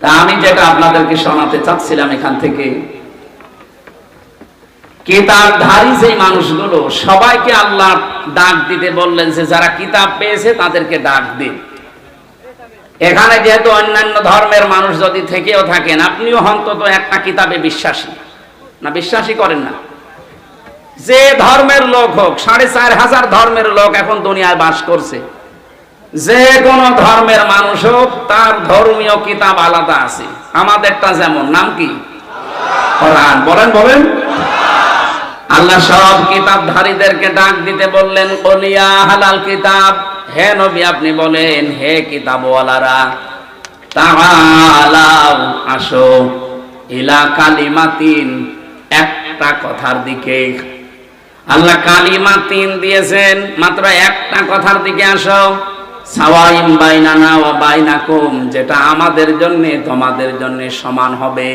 তা আমি যেটা আপনাদেরকে শোনাতে চাচ্ছিলাম এখান থেকে, কিতাবধারী যে মানুষগুলো, সবাইকে আল্লাহ ডাক দিতে বললেন যে, যারা কিতাব পেয়েছে তাদেরকে ডাক দিন। এখানে যেহেতু অন্যান্য ধর্মের মানুষ যদি থেকেও থাকেন, আপনিও অন্তত একটা কিতাবে বিশ্বাসী। না বিশ্বাসী করেন না। যে ধর্মের লোক হোক, সাড়ে চার হাজার ধর্মের লোক এখন দুনিয়ায় বাস করছে। যে কোন ধর্মের মানুষ হোক, তার ধর্মীয় কিতাব আলাদা আছে। আমাদেরটা যেমন, নাম কি? কোরআন। বলেন বলেন। আল্লাহ সব কিতাবধারীদেরকে ডাক দিতে বললেন কলিয়া হালাল কিতাব। হে নবী, আপনি বলেন, হে কিতাবওয়ালারা তাআলাও আসো ইলা কালিমাতিন। একটা কথার দিকে। আল্লাহ কালিমা তিন দিয়েছেন, মাত্র একটা কথার দিকে আসো। সাওয়াইম বাইনানা ওয়া বাইনাকুম, যেটা আমাদের জন্য, তোমাদের জন্য সমান হবে।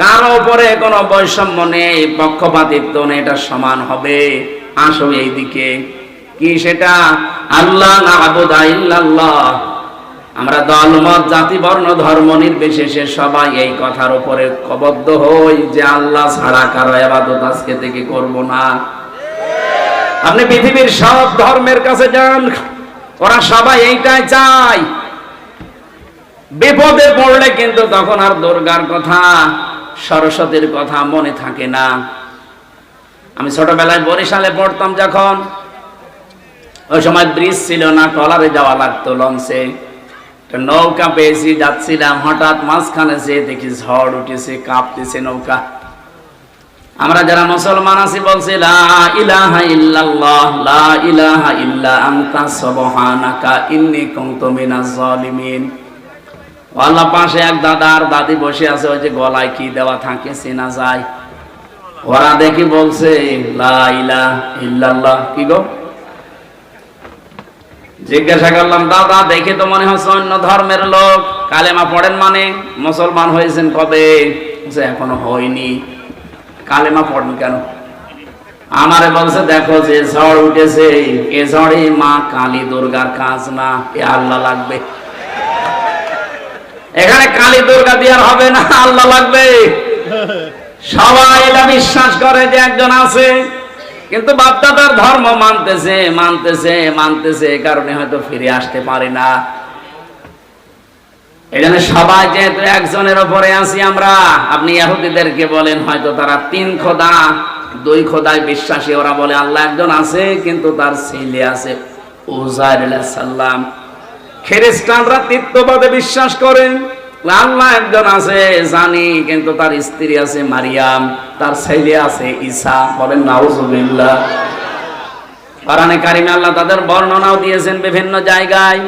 কারও উপরে কোনো বৈষম্য নেই, পক্ষপাতিত্ব নেই, এটা সমান হবে। আসো এই দিকে কি সেটা? আল্লাহ না আবুদা ইল্লাল্লাহ। আমরা দলমত জাতি, বর্ণ, ধর্ম নির্বিশেষে সবাই এই কথার উপরে কবদ্ধ হই যে আল্লাহ ছাড়া কারও আবাদত আজকে থেকে করব না। আপনি পৃথিবীর সব ধর্মের কাছে যান। ওরা সবাই এইটাই চায়। বিপদে পড়লে কিন্তু তখন আর দুর্গার কথা, সরস্বতীর কথা মনে থাকে না। আমি ছোটবেলায় বরিশালে পড়তাম যখন। ওই সময় ব্রিজ ছিল না টলারে যাওয়া লাগতো লঞ্চে। নৌকা পেয়েছি, যাচ্ছিলাম, হঠাৎ মাঝখানে যে দেখি ঝড় উঠেছে, কাঁপতেছে নৌকা। আমরা যারা মুসলমান আছি বলছি, লা ইলাহা ইল্লাল্লাহ, লা ইলাহা ইল্লা পাশে এক দাদা আর দাদি বসে আছে, ওই যে গলায় কি দেওয়া থাকে চেনা যায়। ওরা দেখি বলছে, লা ইলাহা ইল্লাল্লাহ। কি গো? জিজ্ঞাসা করলাম, দাদা, দেখে তো মনে হচ্ছে অন্য ধর্মের লোক। কালেমা পড়েন মানে মুসলমান হয়েছেন কবে? এখনও হয়নি। কালেমা পড়েন কেন? আমারে বলছে, দেখো যে ঝড় উঠেছে, এ ঝড়ে মা কালী দুর্গার কাজ না, এ আল্লাহ লাগবে। এখানে কালী দুর্গা দিয়ে আর হবে না, আল্লাহ লাগবে। সবাই এটা বিশ্বাস করে যে একজন আছে, কিন্তু বাপদাদার ধর্ম মানতেছে মানতেছে মানতেছে এই কারণে হয়তো ফিরে আসতে পারে না। এই জন্য সবাই যেহেতু একজনের ওপরে আছি আমরা, আপনি ইহুদিদেরকে বলেন, হয়তো তারা তিন খোদা, দুই খোদায় বিশ্বাসী। ওরা বলে, আল্লাহ একজন আছে, কিন্তু তার ছেলে আছে সাল্লাম খ্রিস্টানরা তৃত্ববাদে বিশ্বাস করেন আল্লাহ একজন আছে, জানি, কিন্তু তার স্ত্রী আছে মারিয়াম, তার ছেলে আছে ঈসা। বলেন, নাউজুবিল্লাহ। কোরআনে কারিমে আল্লাহ তাদের বর্ণনাও দিয়েছেন বিভিন্ন জায়গায়।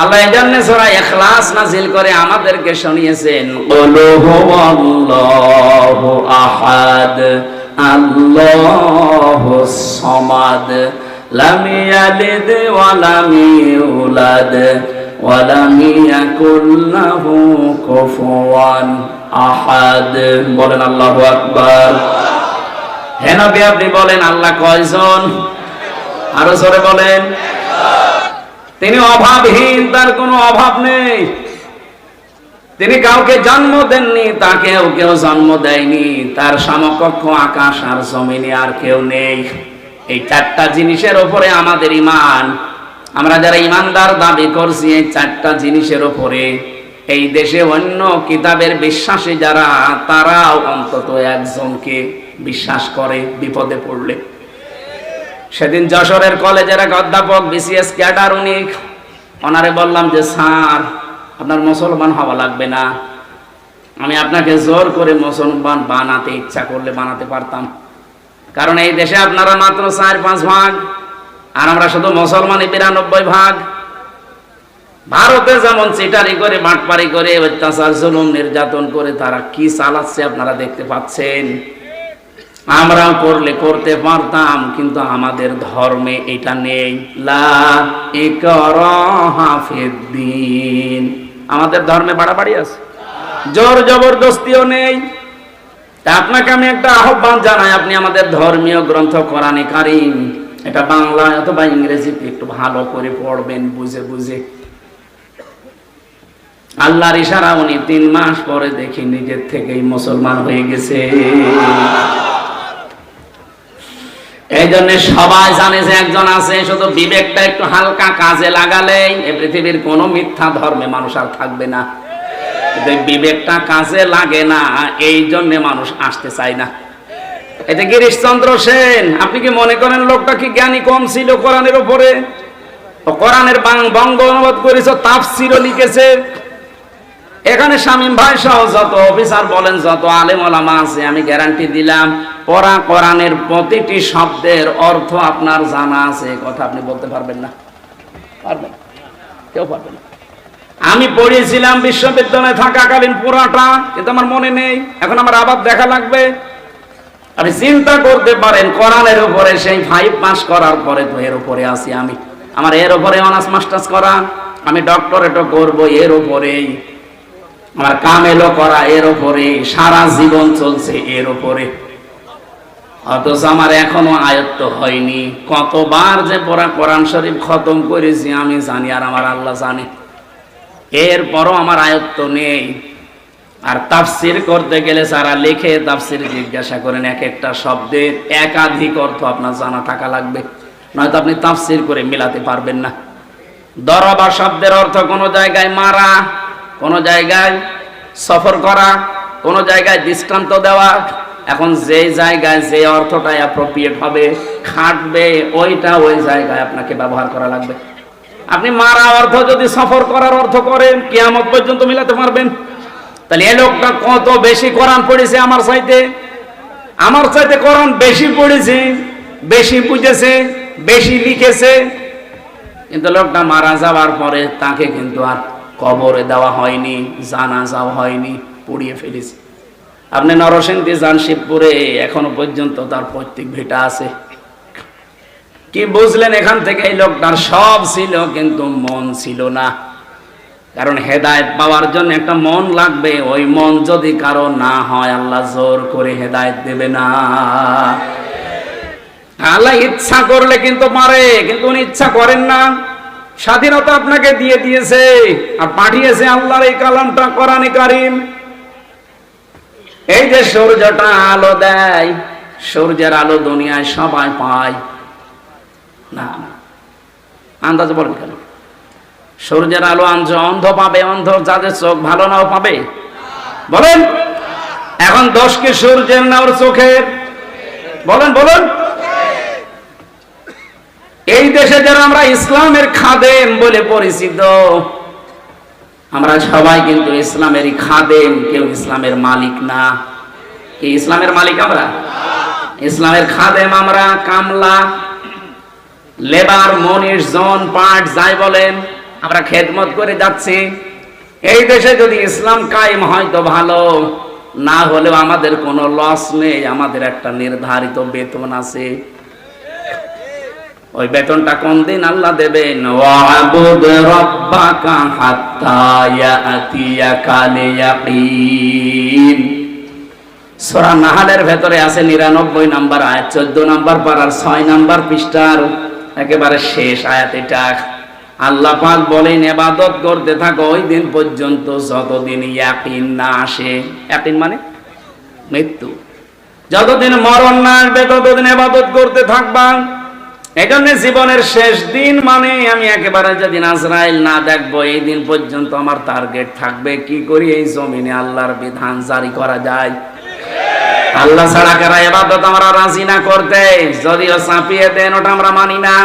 আল্লাহ এজন্য সূরা ইখলাস নাযিল করে আমাদেরকে শুনিয়েছেন আহাদ আল্লাহুস সামাদ, লাম ইয়ালিদ ওয়া লাম ইউলাদ, ওয়া লাম ইয়াকুল লাহু কুফুয়ান আহাদ। বলেন আল্লাহু আকবার। হে নবী, আপনি বলেন আল্লাহ কয়জন? আরও জোরে বলেন। তিনি অভাবহীন, তার কোনো অভাব নেই। তিনি কাউকে জন্ম দেননি, তাকেও কেউ জন্ম দেয়নি। তার সমকক্ষ আকাশ আর জমিনে আর কেউ নেই। এই চারটা জিনিসের ওপরে আমাদের ইমান আমরা যারা ইমানদার দাবি করছি, এই চারটা জিনিসের উপরে এই দেশে অন্য কিতাবের বিশ্বাসী যারা, তারাও অন্তত একজনকে বিশ্বাস করে বিপদে পড়লে। সেদিন যশোরের কলেজের এক অধ্যাপক বিসিএস ক্যাডার, উনি ওনারে বললাম যে, স্যার, আপনার মুসলমান হওয়া লাগবে না। আমি আপনাকে জোর করে মুসলমান বানাতে ইচ্ছা করলে বানাতে পারতাম। কারণ এই দেশে আপনারা মাত্র চার, পাঁচ ভাগ, আর আমরা শুধু মুসলমানই বিরানব্বই ভাগ। ভারতে যেমন চিটারি করে, বাটপারি করে, অত্যাচার, জুলুম, নির্যাতন করে, তারা কি চালাচ্ছে আপনারা দেখতে পাচ্ছেন? আমরাও করলে করতে পারতাম, কিন্তু আমাদের ধর্মে এটা নেই। লা ইকরাহা ফিদ্দিন আমাদের ধর্মে বাড়াবাড়ি আছে। জোর জবরদস্তিও নেই। আপনাকে আমি একটা আহ্বান জানাই, আপনি আমাদের ধর্মীয় গ্রন্থ কোরআনে কারিম, এটা বাংলা অথবা ইংরেজিতে একটু ভালো করে পড়বেন, বুঝে বুঝে। আল্লাহর ইশারা উনি তিন মাস পরে দেখি নিজের থেকেই মুসলমান হয়ে গেছে। এই জন্য সবাই জানে যে একজন আছে, শুধু বিবেকটা একটু হালকা কাজে লাগালেই এ পৃথিবীর কোনো মিথ্যা ধর্মে মানুষ আর থাকবে না। বিবেকটা কাজে লাগে না এই জন্য মানুষ আসতে চায় না। এটা গিরিশচন্দ্র সেন, আপনি কি মনে করেন লোকটা কি জ্ঞানী কম ছিল কোরআনের উপরে? কোরআনের বঙ্গ অনুবাদ করেছ, তাফসিরও লিখেছে। এখানে শামীম ভাই সহ যত অফিসার বলেন, যত আলেম ওলামা আছে, আমি গ্যারান্টি দিলাম পড়া কোরআনের প্রতিটি শব্দের অর্থ আপনার জানা আছে কথা আপনি বলতে পারবেন না। পারবেন? কেউ পারবে না। আমি পড়িয়েছিলাম বিশ্ববিদ্যালয়ে থাকাকালীন পুরাটা, কিন্তু আমার মনে নেই। এখন আমার আবার দেখা লাগবে। আপনি চিন্তা করতে পারেন, কোরআনের উপরে সেই ফাইভ পাস করার পরে তো এর উপরে আছি আমি। আমার এর উপরে অনার্স মাস্টার্স করা আমি ডক্টরেটও করব এর উপরেই। আমার কামেলও করা এর উপরে সারা জীবন চলছে এর উপরে। অথচ আমার এখনও আয়ত্ত হয়নি। কতবার যে পড়া কোরআন শরীফ খতম করেছি, আমি জানি আর আমার আল্লাহ জানে। এরপরও আমার আয়ত্ত নেই। আর তাফসির করতে গেলে যারা লেখে তাফসির জিজ্ঞাসা করেন এক একটা শব্দের একাধিক অর্থ আপনার জানা থাকা লাগবে। নয়তো আপনি তাফসির করে মিলাতে পারবেন না। দরবা শব্দের অর্থ কোনো জায়গায় মারা, কোনো জায়গায় সফর করা, কোনো জায়গায় দৃষ্টান্ত দেওয়া এখন যে জায়গায় যে অর্থটা অ্যাপ্রোপ্রিয়েট হবে, খাটবে, ওইটা ওই জায়গায় আপনাকে ব্যবহার করা লাগবে। আপনি মারা অর্থ যদি সফর করার অর্থ করেন, কিয়ামত পর্যন্ত মিলাতে পারবেন। তাহলে এই লোকটা কত বেশি কোরআন পড়েছে আমার চাইতে? আমার চাইতে কোরআন বেশি পড়েছে, বেশি বুঝেছে, বেশি লিখেছে। কিন্তু লোকটা মারা যাওয়ার পরে তাকে কিন্তু আর কবরে দেওয়া হয়নি জানা যাওয়া হয়নি, পুড়িয়ে ফেলেছে। আপনি নরসিংদী যান শিবপুরে, এখনও পর্যন্ত তার প্রত্যেক ভিটা আছে। কি বুঝলেন, এখান থেকে এই লোকটার সব ছিল, কিন্তু মন ছিল না। কারণ হেদায়েত পাওয়ার জন্য একটা মন লাগবে, ওই মন যদি কারও না হয়, আল্লাহ জোর করে হেদায়েত দেবে না। আল্লাহ ইচ্ছা করলে কিন্তু পারে কিন্তু উনি ইচ্ছা করেন না। স্বাধীনতা আপনাকে দিয়ে দিয়েছে, আর পাঠিয়েছে আল্লাহর এই কালামটা করানি কারিম। এই যে সূর্যটা আলো দেয়, সূর্যের আলো দুনিয়ায় সবাই পায়। না আন্দাজ বলেন কেন? সূর্যের আলো আনছ অন্ধ পাবে অন্ধ যাদের চোখ ভালো নাও পাবে। বলেন, এখন দোষ কি সূর্যের না ওর চোখের? বলেন, বলুন। এই দেশে যারা আমরা ইসলামের খাদেম বলে পরিচিত আমরা সবাই কিন্তু ইসলামেরই খাদেম, কেউ ইসলামের মালিক না। কি ইসলামের মালিক আমরা? ইসলামের খাদেম আমরা, কামলা, লেবার মনির জন, পাট, যাই বলেন, আমরা খেদমত করে যাচ্ছি। এই দেশে যদি ইসলাম কায়েম হয় তো ভালো, না হলেও আমাদের কোনো লস নেই, আমাদের একটা নির্ধারিত বেতন আছে। ওই বেতনটা কোন দিন আল্লাহ দেবেন? ওয়াবুদ রাব্বাকা হাত্তা ইয়াতিয়াকাল ইয়াকিন সূরা নাহালের ভেতরে আছে 99 নাম্বার আয়াত 14 নাম্বার পারার 6 নাম্বার পৃষ্ঠার একেবারে শেষ আয়াত এটা। আল্লাহ পাক বলেন, ইবাদত করতে থাকো, ওই দিন পর্যন্ত যতদিন ইয়াকিন না আসে। ইয়াকিন মানে মৃত্যু। যতদিন মরণ না আসবে, ততদিন ইবাদত করতে থাকবা। এই জন্য জীবনের শেষ দিন মানে আমি একেবারে আজরাইল না দেখব, এই দিন পর্যন্ত আমার টার্গেট থাকবে কি করি? এই জমিনে আল্লাহর বিধান জারি করা যায়। আল্লাহ ছাড়া কারা এবাদত আমরা রাজি না করতে? যদিও চাপিয়ে দেন, ওটা আমরা মানি না।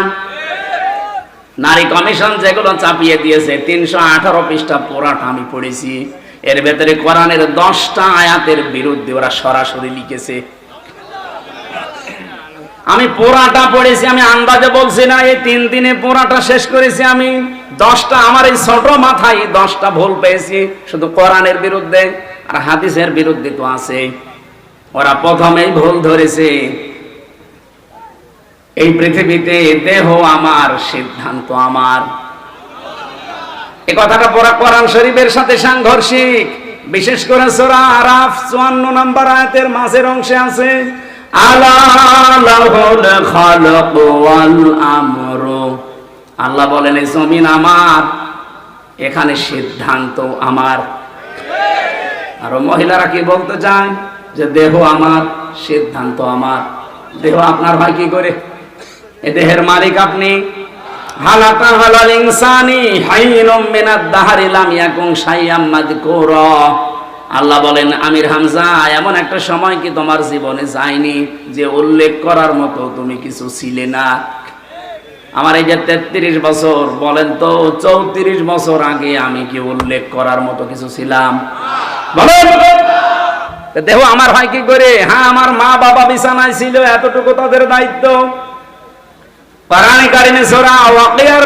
নারী কমিশন যেগুলো চাপিয়ে দিয়েছে, তিনশো আঠারো পৃষ্ঠা পোড়াটা আমি পড়েছি। এর ভেতরে কোরআনের দশটা আয়াতের বিরুদ্ধে ওরা সরাসরি লিখেছে। আমি পোড়াটা পড়েছি, আমি আন্দাজে বলছি না, এই তিন দিনে পোড়াটা শেষ করেছি আমি। দশটা আমার এই ছোট মাথায় দশটা ভুল পেয়েছি, শুধু কোরআনের বিরুদ্ধে আর হাদিসের বিরুদ্ধে তো আছে। ওরা প্রথমেই ভুল ধরেছে। এই পৃথিবীতে দেহ আমার, সিদ্ধান্ত আমার। এই কথাটা পড়া কোরআন শরীফের সাথে সাংঘর্ষিক। বিশেষ করে সোরা আরাফ চুয়ান্ন নাম্বার আয়াতের মাঝের অংশে আছে আল্লাহ বলেন, এই জমিন আমার, এখানে সিদ্ধান্ত আমার। আর মহিলারা কি বলতে চায়? যে দেহ আমার, সিদ্ধান্ত আমার। দেহ আপনার হয় কি করে? এ দেহের মালিক আপনি? হালাকা হালাল ইনসানি হাইনুম মিনাদ দাহারি লাম ইয়াকুন শাইয়াম মাযকুরা। আল্লাহ বলেন, আমির হামজা, এমন একটা সময় কি তোমার জীবনে যায়নি যে উল্লেখ করার মতো তুমি কিছু ছিলে না? আমার এই যে তেত্রিশ বছর, বলেন তো, চৌত্রিশ বছর আগে আমি কি উল্লেখ করার মতো কিছু ছিলাম? দেহ আমার হয় কি করে? হ্যাঁ আমার মা বাবা বিছানায় ছিল, এতটুকু তাদের দায়িত্ব।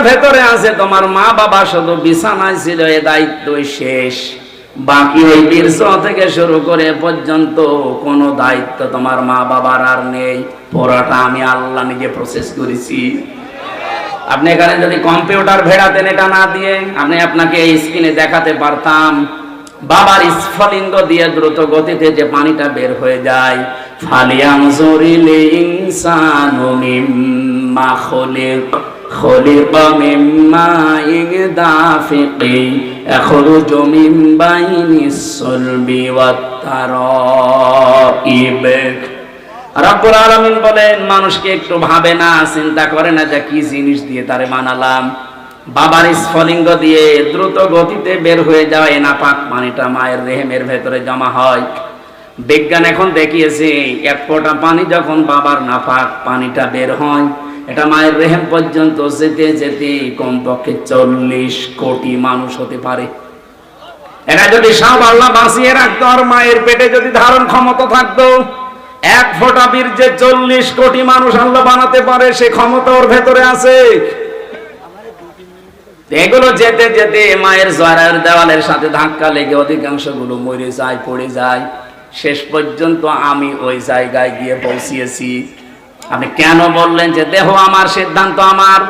ভেতরে আছে, তোমার মা বাবা শুধু বিছানায় ছিল, এ দায়িত্বই শেষ। বাকি ওই বীরস থেকে শুরু করে পর্যন্ত কোনো দায়িত্ব তোমার মা বাবার আর নেই। পড়াটা আমি আল্লাহ নিজে প্রসেস করেছি। আপনি এখানে যদি কম্পিউটার ভেড়াতেন এটা না দিয়ে, আমি আপনাকে এই স্ক্রিনে দেখাতে পারতাম। বাবার স্ফলিঙ্গ দিয়ে দ্রুত গতিতে যে পানিটা বের হয়ে যায়। ফালিয়াম জরিলে ইনসানু মিম্মা খলিক খলিক মিম্মা ইগদাফিকি। يخرج من بين الصلب والترائب রব্বুল আলামিন বলেন মানুষকে একটু ভাবে না চিন্তা করে না যে কি জিনিস দিয়ে তারে বানালাম বাবার স্ফলিঙ্গ দিয়ে দ্রুত গতিতে বের হয়ে যাওয়া নাপাক পানিটা মায়ের রেহেমের ভেতরে জমা হয় বিজ্ঞান এখন দেখিয়েছে এক ফোঁটা পানি যখন বাবার নাপাক পানিটা বের হয় এটা মায়ের রেহেম পর্যন্ত যেতে যেতে কমপক্ষে চল্লিশ কোটি মানুষ হতে পারে। এটা যদি সব আল্লাহ বাঁচিয়ে রাখতো আর মায়ের পেটে যদি ধারণ ক্ষমতা থাকতো, এক ফোঁটা বীর যে চল্লিশ কোটি মানুষ আল্লাহ বানাতে পারে, সে ক্ষমতা ওর ভেতরে আছে। এগুলো যেতে যেতে মায়ের জয়ের দেওয়ালের সাথে ধাক্কা লেগে অধিকাংশগুলো মরে যায়, পড়ে যায়। শেষ পর্যন্ত আমি ওই জায়গায় গিয়ে পৌঁছিয়েছি। আপনি কেন বললেন যে দেহ আমার, সিদ্ধান্ত আমার?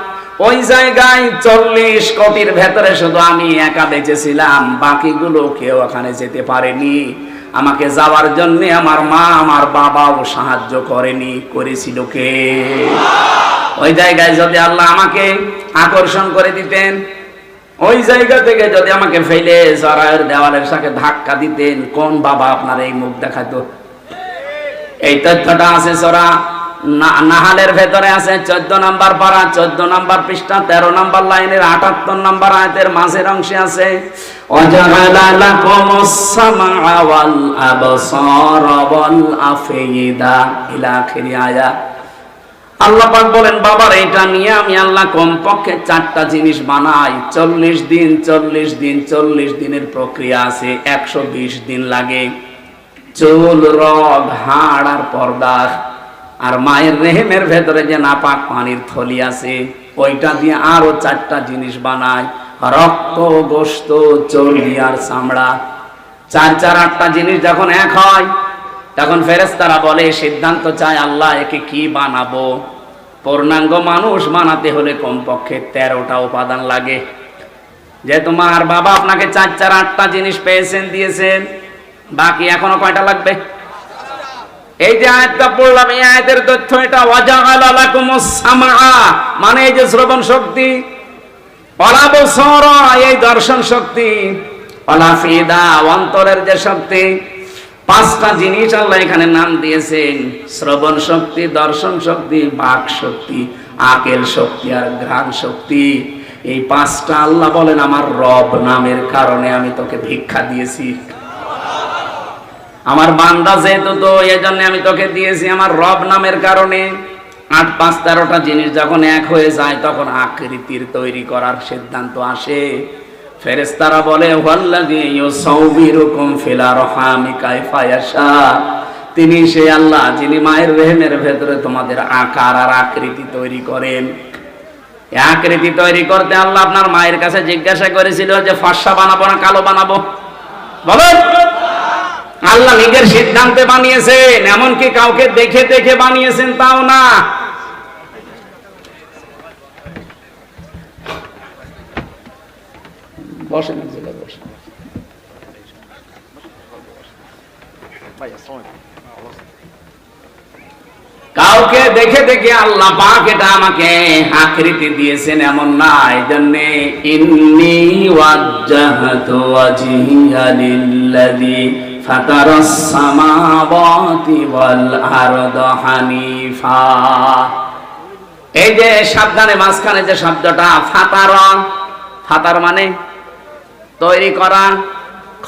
ওই জায়গায় চল্লিশ কোটির ভেতরে শুধু আমি একা বেঁচেছিলাম, বাকিগুলো কেউ ওখানে যেতে পারেনি। আমাকে যাওয়ার জন্য আমার মা, আমার বাবাও সাহায্য করেনি। করেছিল কে? ওই জায়গায় যদি আল্লাহ আমাকে আকর্ষণ করে দিতেন, ওই জায়গা থেকে যদি আমাকে ফেলে জরায়ের দেওয়ালের সাথে ধাক্কা দিতেন, কোন বাবা আপনার এই মুখ দেখাতো? এই তথ্যটা আছে সরা। নাহালের ভেতরে আছে চোদ্দ নাম্বার পারা চোদ্দ নাম্বার পৃষ্ঠা, তেরো নাম্বার লাইনের, আটাত্তর নাম্বার আয়তের মাঝের অংশে আছে আল্লাহ পাক বলেন, বাবার, এটা নিয়ে আমি আল্লাহ কমপক্ষে চারটা জিনিস বানাই। চল্লিশ দিন চল্লিশ দিন, চল্লিশ দিনের প্রক্রিয়া আছে, একশো বিশ দিন লাগে। চুল, রগ, হাড় আর পর্দা আর মায়ের রেহেমের ভেতরে যে নাপাক পানির থলি আছে, ওইটা দিয়ে আরও চারটা জিনিস বানায়। রক্ত গোস্ত চর্বি আর চামড়া। চার চার, আটটা জিনিস যখন এক হয়, তখন ফেরেস্তারা বলে সিদ্ধান্ত চায় আল্লাহ, একে কি বানাবো? পূর্ণাঙ্গ মানুষ বানাতে হলে কমপক্ষে তেরোটা উপাদান লাগে। যে তোমার বাবা আপনাকে চার চার, আটটা জিনিস পেয়েছেন, দিয়েছেন, বাকি এখনও কয়টা লাগবে? এই যে আয়াতটা পড়লাম, এই আয়াতের তথ্য এটা, ওয়াজাআলা লাকুমুস সামআ মানে এই যে শ্রবণ শক্তি। ওয়ালা বসরা এই দর্শন শক্তি। ওয়ালা অন্তরের যে শক্তি। পাঁচটা জিনিস আল্লাহ এখানে নাম দিয়েছেন। শ্রবণ শক্তি, দর্শন শক্তি, বাক শক্তি, আকেল শক্তি আর ঘ্রাণ শক্তি। এই পাঁচটা আল্লাহ বলেন, আমার রব নামের কারণে আমি তোকে ভিক্ষা দিয়েছি। আমার বান্দা যেহেতু তো এই জন্য আমি তোকে দিয়েছি আমার রব নামের কারণে। আট, পাঁচ, তেরোটা জিনিস যখন এক হয়ে যায়, তখন আকৃতির তৈরি করার সিদ্ধান্ত আসে। ফেরেস্তারা বলে তিনি সে আল্লাহ, যিনি মায়ের রেহেমের ভেতরে তোমাদের আকার আর আকৃতি তৈরি করেন। আকৃতি তৈরি করতে আল্লাহ আপনার মায়ের কাছে জিজ্ঞাসা করেছিল যে, ফর্সা বানাবো না কালো বানাবো? বলেন আল্লাহ নিজের সিদ্ধান্তে বানিয়েছেন, এমনকি কাউকে দেখে দেখে বানিয়েছেন, তাও না। কাউকে দেখে দেখে আল্লাহ পাক এটা আমাকে আকৃতি দিয়েছেন, এমন না এই জন্য ইন্নি ওয়াজ্জাহাতু ওয়াজহিয়া লিল্লাযী সামাওয়াতি ওয়াল আরদা হানিফা। এই যে সাবধানে মাঝখানে যে শব্দটা, ফাতার ফাতার মানে তৈরি করা,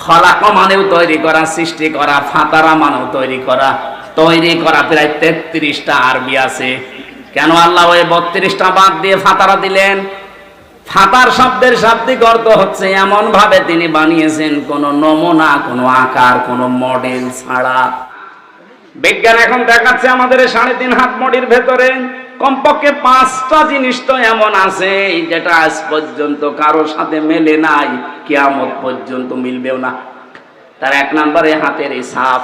খলাক মানেও তৈরি করা, সৃষ্টি করা, ফাতারা মানেও তৈরি করা তৈরি করা প্রায় তেত্রিশটা আরবি আছে। কেন আল্লাহ ওই বত্রিশটা বাদ দিয়ে ফাতারা দিলেন? ফাতার শব্দের শাব্দিক অর্থ হচ্ছে এমন ভাবে তিনি বানিয়েছেন কোন নমুনা, কোন আকার, কোন মডেল ছাড়া। বিজ্ঞান এখন দেখাচ্ছে আমাদের সাড়ে তিন হাত মডির ভেতরে। কমপক্ষে পাঁচটা জিনিস তো এমন আছে যেটা আজ পর্যন্ত কারোর সাথে মেলে নাই, কিয়ামত পর্যন্ত মিলবেও না। তার এক নম্বরে হাতের এই সাফ।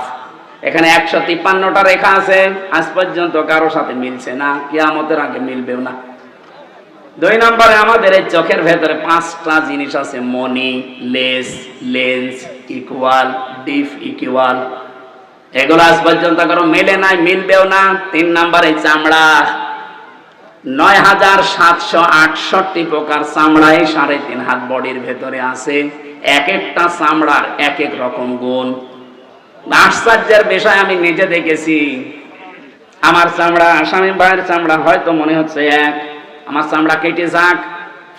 এখানে একশো তিপ্পান্নটা রেখা আছে, আজ পর্যন্ত কারোর সাথে মিলছে না, কিয়ামতের আগে মিলবেও না। দুই নম্বরে আমাদের এই চোখের ভেতরে পাঁচটা জিনিস আছে money less lens equal diff equal এগুলো আজ পর্যন্ত কারও মেলে নাই, মিলবেও না। তিন নম্বরে চামড়া। নয় হাজার সাতশো আটষট্টি প্রকার চামড়াই সাড়ে তিন হাত বডির ভেতরে আছে। এক একটা চামড়ার এক এক রকম গুণ। আশ্চর্যের বিষয় আমি নিজে দেখেছি। আমার চামড়া স্বামী ভাইয়ের চামড়া হয়তো মনে হচ্ছে এক। আমার চামড়া কেটে যাক,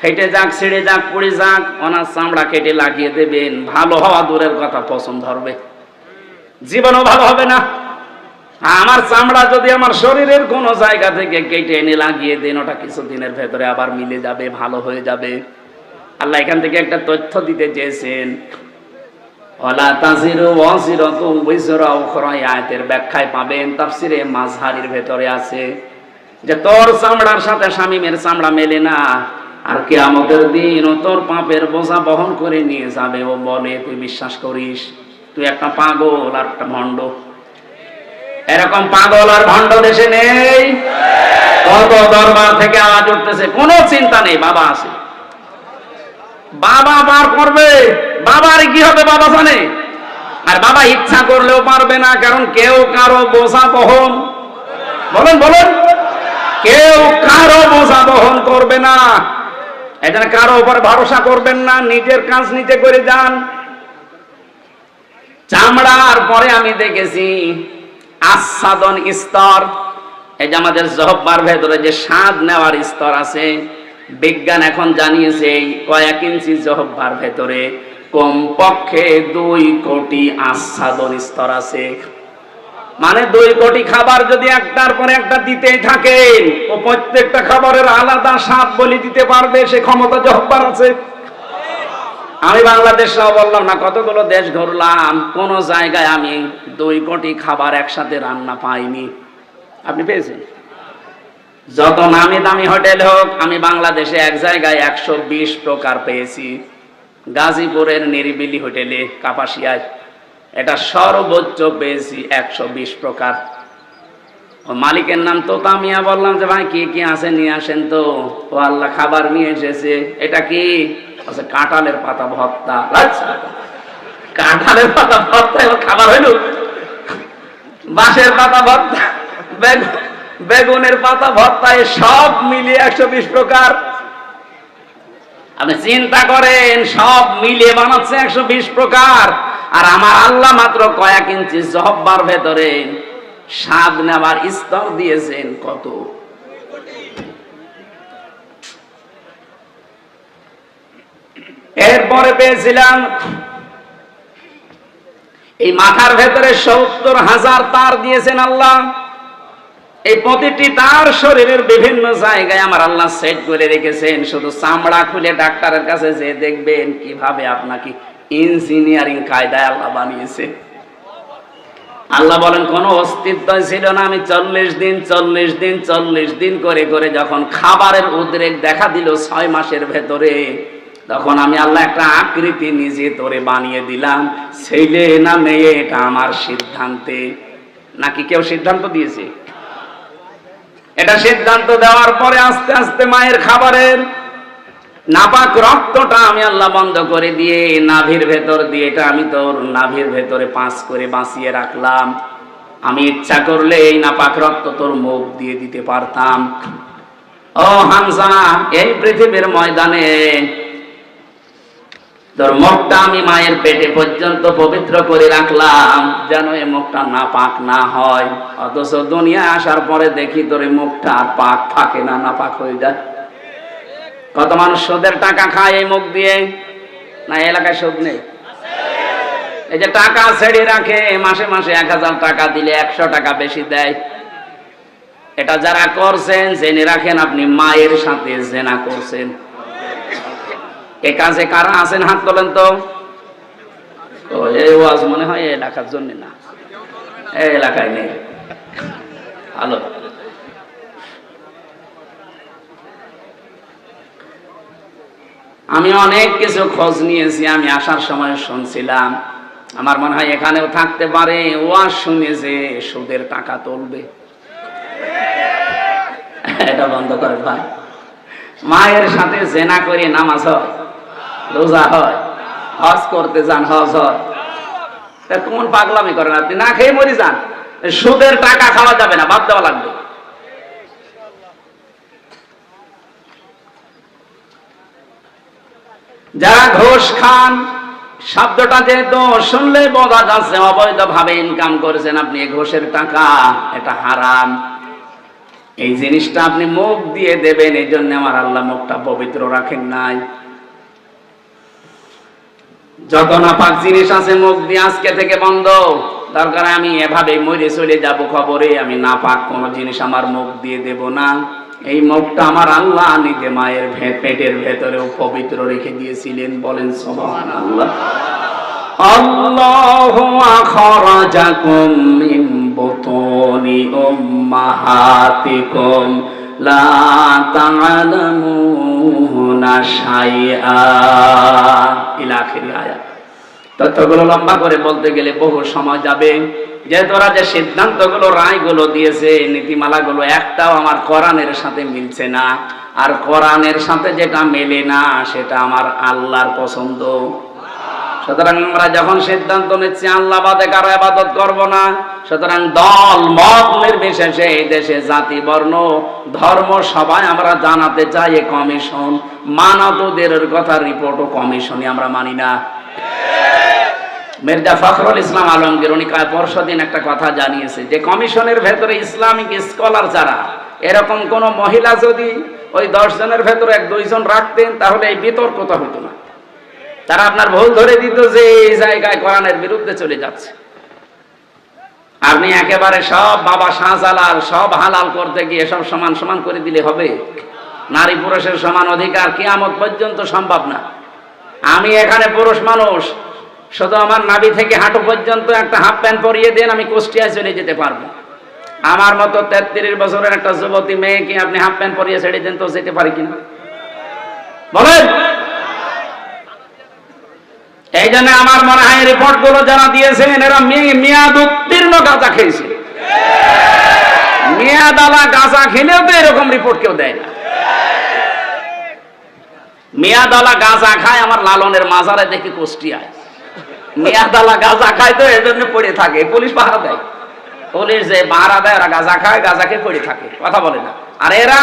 ফেটে যাক, ছিঁড়ে যাক, পুড়ে যাক ওনার চামড়া কেটে লাগিয়ে দেবেন। ভালো হওয়া দূরের কথা পছন্দ হবে। জীবনও ভালো হবে না। আমার চামড়া যদি আমার শরীরের কোন জায়গা থেকে কেটে এনে লাগিয়ে দেন, ওটা কিছুদিনের ভেতরে আবার মিলে যাবে, ভালো হয়ে যাবে। আল্লাহ এখান থেকে একটা তথ্য দিতে চেয়েছেন। আয়াতের ব্যাখ্যায় পাবেন, তাফসিরে মাঝহারির ভেতরে আছে। যে তোর চামড়ার সাথে শামীমের চামড়া মেলে না, আর কিয়ামতের দিন ও তোর পাপের বোঝা বহন করে নিয়ে যাবে। ও বলে, তুই বিশ্বাস করিস, তুই একটা পাগল আর একটা ভণ্ড। এরকম পাগল আর ভণ্ড দেশে নেই। কত দরবার থেকে আওয়াজ উঠতেছে, কোনো চিন্তা নেই, বাবা আছে। বাবা পার করবে, বাবার কি হবে বাবা জানে? আর বাবা ইচ্ছা করলেও পারবে না, কারণ কেউ কারও বোঝা বহন। বলেন বলেন। কেউ কারও বোঝা বহন করবে না। এখানে কারও উপর ভরসা করবেন না, নিজের কাজ নিজে করে যান। চামড়ার পরে আমি দেখেছি আস্বাদন স্তর। এই যে আমাদের জহব্বার ভেতরে যে স্বাদ নেওয়ার স্তর আছে, বিজ্ঞান এখন জানিয়েছে কয়েক ইঞ্চি জহব্বার ভেতরে কমপক্ষে দুই কোটি আস্বাদন স্তর আছে। মানে দুই কোটি খাবার যদি একটার পরে একটা দিতেই থাকেন, ও প্রত্যেকটা খাবারের আলাদা স্বাদ বলি দিতে পারবে, সে ক্ষমতা জহব্বার আছে। আমি বাংলাদেশ বললাম, না, কতগুলো দেশ ঘুরলাম, কোন জায়গায় আমি দুই কোটি খাবার একসাথে রান্না পাইনি। আপনি পেয়েছেন? যত নামি দামি হোটেল হোক, আমি বাংলাদেশে এক জায়গায় একশো বিশ প্রকার পেয়েছি। গাজীপুরের নিরিবিলি হোটেলে, কাপাসিয়ায় এটা সর্বোচ্চ পেয়েছি একশো বিশ প্রকার। ও মালিকের নাম তোতা মিয়া বললাম যে ভাই, কি কি আছে? নিয়ে আসেন তো। ও আল্লাহ, খাবার নিয়ে এসেছে। এটা কি? আচ্ছা কাঁঠালের পাতা আচ্ছা কাঁঠালের পাতা এবার খাবার হইল। বাঁশের পাতা বেগুনের পাতা ভর্তা, এ সব মিলিয়ে একশো বিশ প্রকার। আপনি চিন্তা করেন, সব মিলিয়ে বানাচ্ছে একশো বিশ প্রকার। আর আমার আল্লাহ মাত্র কয়েক ইঞ্চি জহব্বার ভেতরে স্বাদ নেবার স্তর দিয়েছেন কত? এরপরে পেয়েছিলাম এই মাথার ভেতরে সত্তর হাজার তার দিয়েছেন আল্লাহ। এই প্রতিটি তার শরীরের বিভিন্ন জায়গায় আমার আল্লাহ সেট করে রেখেছেন। শুধু চামড়া খুলে ডাক্তারের কাছে যে দেখবেন কীভাবে আপনাকে ইঞ্জিনিয়ারিং কায়দায় আল্লাহ বানিয়েছে। আল্লাহ বলেন, কোন অস্তিত্ব ছিল না। আমি চল্লিশ দিন চল্লিশ দিন চল্লিশ দিন করে করে যখন খাবারের উদ্রেক দেখা দিল ছয় মাসের ভেতরে, তখন আমি আল্লাহ একটা আকৃতি নিজে তোরে বানিয়ে দিলাম। ছেলে না মেয়ে, এটা আমার সিদ্ধান্তে। নাকি কেউ সিদ্ধান্ত দিয়েছে? এটা সিদ্ধান্ত দেওয়ার পরে আস্তে আস্তে মায়ের খাবারের নাপাক রক্তটা আমি আল্লাহ বন্ধ করে দিয়ে নাভির ভেতর দিয়ে, এটা আমি তোর নাভির ভেতরে পাঁচ করে বাঁচিয়ে রাখলাম। আমি ইচ্ছা করলে এই নাপাক রক্ত তোর মুখ দিয়ে দিতে পারতাম। ও হামসা এই পৃথিবীর ময়দানে তোর মুখটা আমি মায়ের পেটে পর্যন্ত পবিত্র করে রাখলাম, যেন এই মুখটা না পাক না হয়। অথচ দুনিয়া আসার পরে দেখি তোর এই মুখটা আর পাক থাকে না না পাক হয়ে যায়। কত মানুষ সুদের টাকা খায় এই মুখ দিয়ে? না এলাকায় সুদ নেই? এই যে টাকা ছেড়ে রাখে, মাসে মাসে এক হাজার টাকা দিলে একশো টাকা বেশি দেয়। এটা যারা করছেন, জেনে রাখেন আপনি মায়ের সাথে জেনা করছেন। এ কাজে কারা আছেন? হাত তোলেন তো। এই ওয়াজ মনে হয় এলাকার জন্য না। এই এলাকায় নেই। ভালো। আমি অনেক কিছু খোঁজ নিয়েছি, আমি আসার সময় শুনছিলাম। আমার মনে হয় এখানেও থাকতে পারে ওয়াজ শুনে যে সুদের টাকা তুলবে। এটা বন্ধ করে ভাই। মায়ের সাথে জেনা করে নামাজ হয়, রোজা হয়, হজ করতে যান, হজ হয়। কোন পাগলামি করেন আপনি? না খেয়ে মরি যান। সুদের টাকা খাওয়া যাবে না, বাদ দেওয়া লাগবে। যারা ঘোষ খান, শব্দটা যেহেতু শুনলে বোঝা যাচ্ছে অবৈধ ভাবে ইনকাম করেছেন আপনি ঘোষের টাকা, এটা হারাম। এই জিনিসটা আপনি মুখ দিয়ে দেবেন, এই জন্য আমার আল্লাহ মুখটা পবিত্র রাখেন নাই। যত নাপাক জিনিস আছে মুখ দিয়ে আজকে থেকে বন্ধ। দরকার আমি এভাবে মরে চলে যাব খবরে, আমি না নাপাক কোনো জিনিস আমার মুখ দিয়ে দেব না। এই মুখটা আমার আল্লাহ নিজে মায়ের পেটের ভেতরেও পবিত্র রেখে দিয়েছিলেন বলেন সবান আল্লাহ আল্লাহ আয়াত। তথ্যগুলো লম্বা করে বলতে গেলে বহু সময় যাবে। যেহেতু ওরা যে সিদ্ধান্তগুলো, রায়গুলো দিয়েছে, নীতিমালাগুলো, একটাও আমার কোরআনের সাথে মিলছে না। আর কোরআনের সাথে যেটা মেলে না, সেটা আমার আল্লাহর পছন্দ। সুতরাং আমরা যখন সিদ্ধান্ত নিচ্ছি, আল্লাহ বাদে কারও আবাদত করব না। সুতরাং দল, মত নির্বিশেষে এই দেশে জাতি, বর্ণ, ধর্ম সবাই আমরা জানাতে চাই কমিশন। মানাতদের কথা রিপোর্ট ও কমিশনই আমরা মানি না। মির্জা ফখরুল ইসলাম আলমগীর, উনি কাল পরশু দিন একটা কথা জানিয়েছে যে কমিশনের ভেতরে ইসলামিক স্কলার যারা, এরকম কোন মহিলা যদি ওই দশ জনের ভেতরে এক দুইজন রাখতেন, তাহলে এই বিতর্কতা হতো না। তারা আপনার ভুল ধরে দিত যে এই জায়গায় কোরআনের বিরুদ্ধে চলে যাচ্ছে। আপনি একেবারে সব বাবা শাহজালাল, সব হালাল করতে গিয়ে সব সমান সমান করে দিলে হবে। নারী পুরুষের সমান অধিকার কিয়ামত পর্যন্ত সম্ভব না। আমি এখানে পুরুষ মানুষ। শুধু আমার নাভি থেকে হাঁটু পর্যন্ত একটা হাফ প্যান্ট পরিয়ে দেন, আমি কুষ্টিয়ায় চলে যেতে পারব। আমার মতো তেত্রিশ বছরের একটা যুবতী মেয়েকে আপনি হাফ প্যান্ট পরিয়ে ছেড়ে দেন তো যেতে পারি কিনা? বলেন! এই জন্য আমার মনে হয় রিপোর্টগুলো যারা দিয়েছেন এরা মেয়াদ উত্তীর্ণ গাঁজা খেয়েছে। মেয়াদ আলা গাঁজা খেলেও তো এরকম রিপোর্ট কেউ দেয় না। মেয়াদালা গাঁজা খায়, আমার লালনের মাজারে দেখি কুষ্টিয়ায় মেয়াদালা গাঁজা খায় তো এর জন্য পড়ে থাকে পুলিশ পাহারা দেয়। পুলিশ যে পাহারা দেয়, ওরা গাঁজা খায় গাঁজাকে পড়ে থাকে, কথা বলে না। আর এরা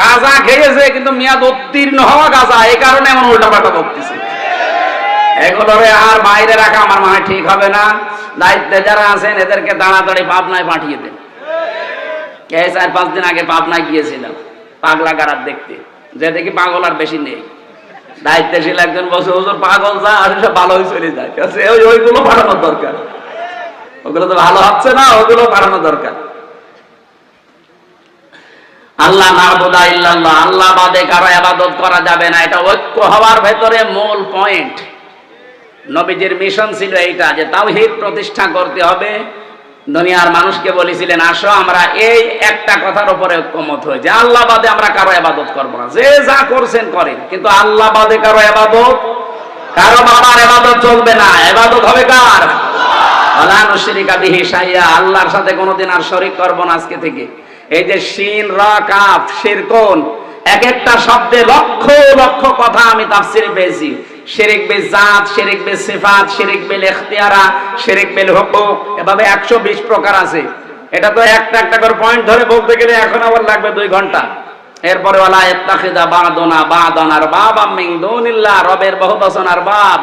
গাঁজা খেয়েছে, কিন্তু মেয়াদ উত্তীর্ণ হওয়া গাঁজা, এই কারণে এমন উল্টাপাল্টা বকতেছে। এগুলোরে আর বাইরে রাখা আমার মনে ঠিক হবে না। দায়িত্বে যারা আছেন, এদেরকে তাড়াতাড়ি পাবনায় পাঠিয়ে দেন। এই চার পাঁচ দিন আগে পাবনায় গিয়েছিলাম, পাগলা গারাত দেখতে। যে দেখি পাগল আর বেশি নেই। দায়িত্বশীল একজন বসে হুজুর, পাগল যা, আর সব ভালো চলে যায়। ওই ওইগুলো পাঠানোর দরকার। ওগুলো তো ভালো হচ্ছে না, ওগুলো পাঠানো দরকার। আল্লাহ নাবুদা ইল্লাল্লাহ, আল্লাহ বাদে কারও আবাদত করা যাবে না। এটা ঐক্য হওয়ার ভেতরে মূল পয়েন্ট নবীজির মিশন ছিল এইটা, যে তাওহীদ প্রতিষ্ঠা করতে হবে। দুনিয়ার মানুষকে বলেছিলেন, আসো, আমরা এই একটা কথার উপরে ঐক্যমত হই। যে আল্লাহ বাদে আমরা কারও আবাদত করব না। যে যা করছেন করেন, কিন্তু আল্লাহ বাদে কারও আবাদত, কারও বাবার আবাদত চলবে না। আবাদত হবে কার? আল্লাহর সাথে কোনোদিন আর শরীক করব না আজকে থেকে। এই যে শিন, রা, কাফ, শিরকুন, এক একটা শব্দে লক্ষ লক্ষ কথা আমি তাফসিরে পেয়েছি। শিরিক জাত, শিরিক সিফাত হুকুক এভাবে 120 প্রকার আছে। এটা তো একটা একটা করে পয়েন্ট ধরে বলতে গেলে এখন আবার লাগবে দুই ঘণ্টা। এরপরে রবের বাব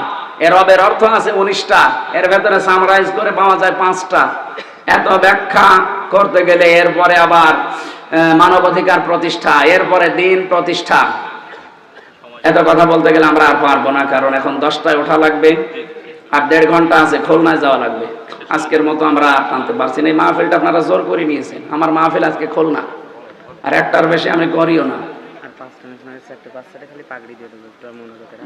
রবের অর্থ আছে উনিশটা, এর ভেতরে সামরাইজ করে পাওয়া যায় পাঁচটা। এত ব্যাখ্যা করতে গেলে এরপরে আবার মানবাধিকার প্রতিষ্ঠা, এরপরে দিন প্রতিষ্ঠা। এত কথা বলতে গেলে আমরা আর পারব না কারণ এখন দশটায় ওঠা লাগবে আর দেড় ঘণ্টা আছে খুলনায় যাওয়া লাগবে। আজকের মতো আমরা আর টানতে পারছি না। এই মাহফিলটা আপনারা জোর করে নিয়েছেন। আমার মাহফিল আজকে খুলনা। আর একটার বেশি আমি করিও না।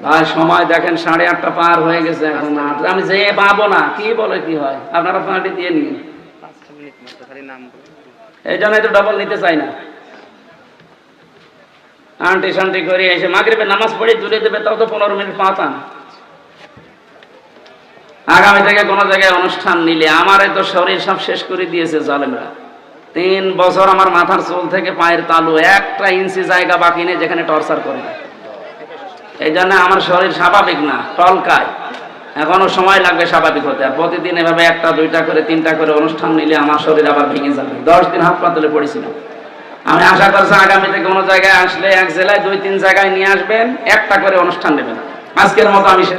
ভাই সময় দেখেন সাড়ে আটটা পার হয়ে গেছে এখন। আমি যেয়ে পাবো না কি বলে কি হয়? আপনারা পার্টি দিয়ে নিন। মিনিট খালি নাম এই জন্যই তো ডবল নিতে চাই না। আন্টি শান্টি করে এসে মাগরিবে নামাজ পড়ে তুলে দেবে, তাও তো পনেরো মিনিট পাতাম আগামী থেকে কোনো জায়গায় অনুষ্ঠান নিলে আমার তো শরীর সব শেষ করে দিয়েছে জালেমরা। তিন বছর আমার মাথার চুল থেকে পায়ের তালু একটা ইঞ্চি জায়গা বাকি নেই যেখানে টর্চার করে এই জন্য আমার শরীর স্বাভাবিক না, টলকায়। এখনও সময় লাগবে স্বাভাবিক হতে। আর প্রতিদিন এভাবে একটা, দুইটা করে, তিনটা করে অনুষ্ঠান নিলে আমার শরীর আবার ভেঙে যাবে। দশ দিন হাত পাতলে পড়েছিলাম। আমি আশা করছি আগামীতে কোনো জায়গায় আসলে এক জেলায় দুই, তিন জায়গায় নিয়ে আসবেন, একটা করে অনুষ্ঠান দেবেন আজকের মতো আমি